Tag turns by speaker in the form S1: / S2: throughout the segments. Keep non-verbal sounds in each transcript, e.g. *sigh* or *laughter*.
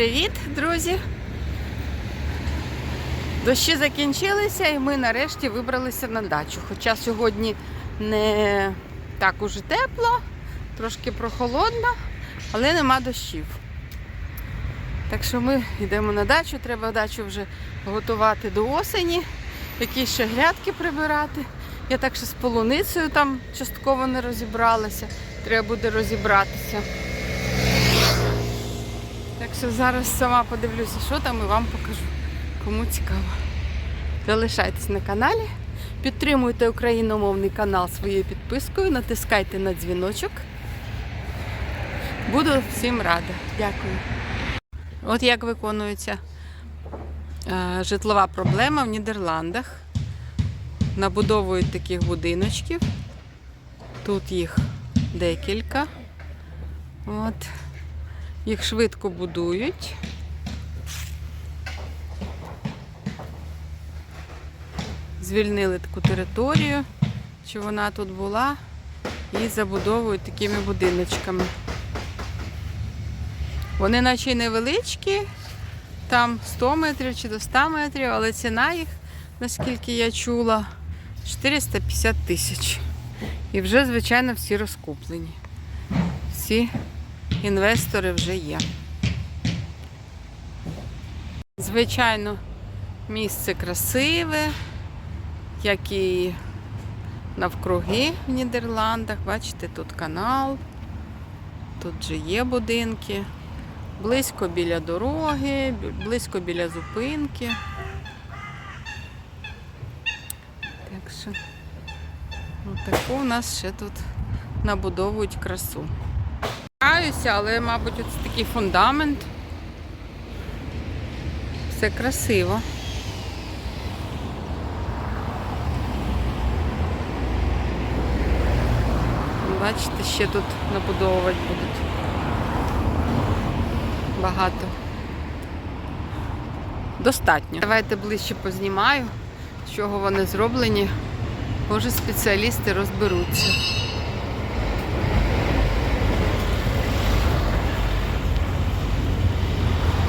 S1: привіт, друзі! Дощі закінчилися і ми нарешті вибралися на дачу. Хоча сьогодні не так уже тепло, трошки прохолодно, але нема дощів. Так що ми йдемо на дачу, треба дачу вже готувати до осені, якісь ще грядки прибирати. Я так ще з полуницею там частково не розібралася, треба буде розібратися. Так що зараз сама подивлюся, що там і вам покажу. Кому цікаво. Залишайтесь на каналі, підтримуйте україномовний канал своєю підпискою, натискайте на дзвіночок. Буду всім рада. Дякую. От як виконується е, житлова проблема в Нідерландах. Набудовують таких будиночків. Тут їх декілька. От. Їх швидко будують. Звільнили таку територію, чи вона тут була, і забудовують такими будиночками. Вони наче й невеличкі, там 100 метрів чи до 100 метрів, але ціна їх, наскільки я чула, 450 тисяч. І вже, звичайно, всі розкуплені. Всі інвестори вже є. Звичайно, місце красиве, як і навкруги в Нідерландах. Бачите, тут канал, тут же є будинки, близько біля дороги, близько біля зупинки. Так що, таку у нас ще тут набудовують красу. Каюся, але, мабуть, це такий фундамент. Все красиво. Бачите, ще тут набудовувати будуть. Багато. Достатньо. Давайте ближче познімаю, з чого вони зроблені. Може спеціалісти розберуться.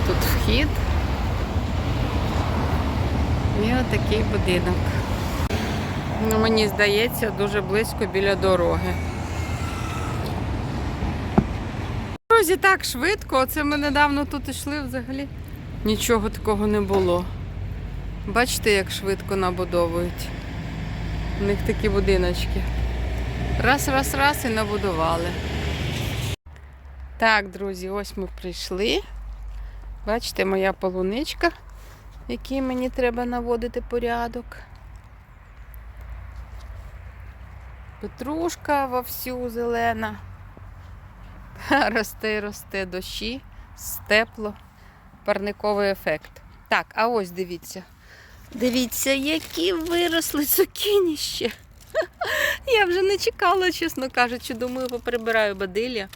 S1: Тут вхід. І отакий будинок. Ну, мені здається, дуже близько біля дороги. Друзі, так швидко. Оце ми недавно тут йшли взагалі. Нічого такого не було. Бачите, як швидко набудовують. У них такі будиночки. Раз, раз, раз і набудували. Так, друзі, ось ми прийшли. Бачите, моя полуничка, якій мені треба наводити порядок. Петрушка вовсю зелена. *laughs* Росте, росте дощі, тепло, парниковий ефект. Так, а ось дивіться. Дивіться, які виросли цукіні ще. *laughs* Я вже не чекала, чесно кажучи, думаю, поприбираю бадилля.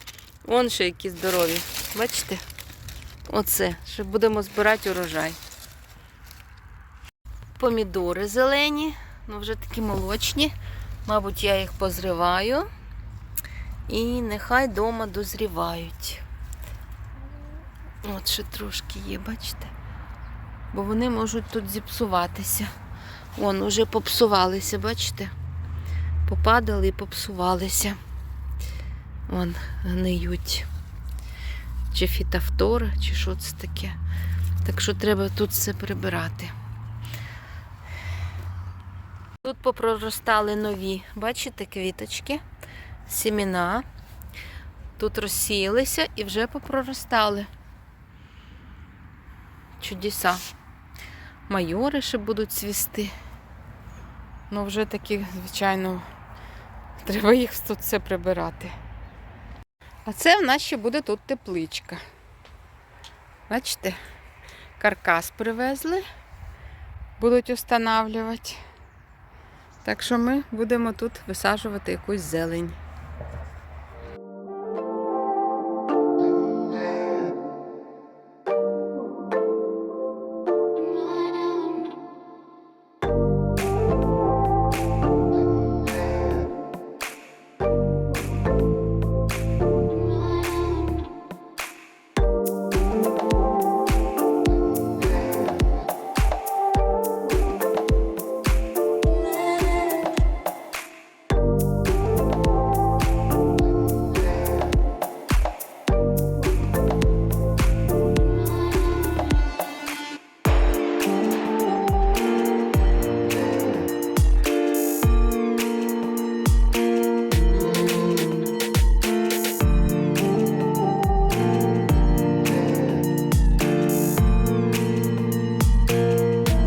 S1: Вон ще які здорові. Бачите? Оце, ще будемо збирати урожай. Помідори зелені, ну вже такі молочні. Мабуть, я їх позриваю. І нехай вдома дозрівають. От ще трошки є, бачите? Бо вони можуть тут зіпсуватися. Вон, уже попсувалися, бачите? Попадали і попсувалися. Вон, гниють. Чи фітофтора, чи що це таке. Так що треба тут все прибирати. Тут попроростали нові, бачите, квіточки, сіміна. Тут розсіялися і вже попроростали. Чудеса. Майори ще будуть цвісти. Ну, вже такі, звичайно, треба їх тут все прибирати. А це в нас ще буде тут тепличка. Бачите, каркас привезли, будуть встановлювати. Так що ми будемо тут висаджувати якусь зелень.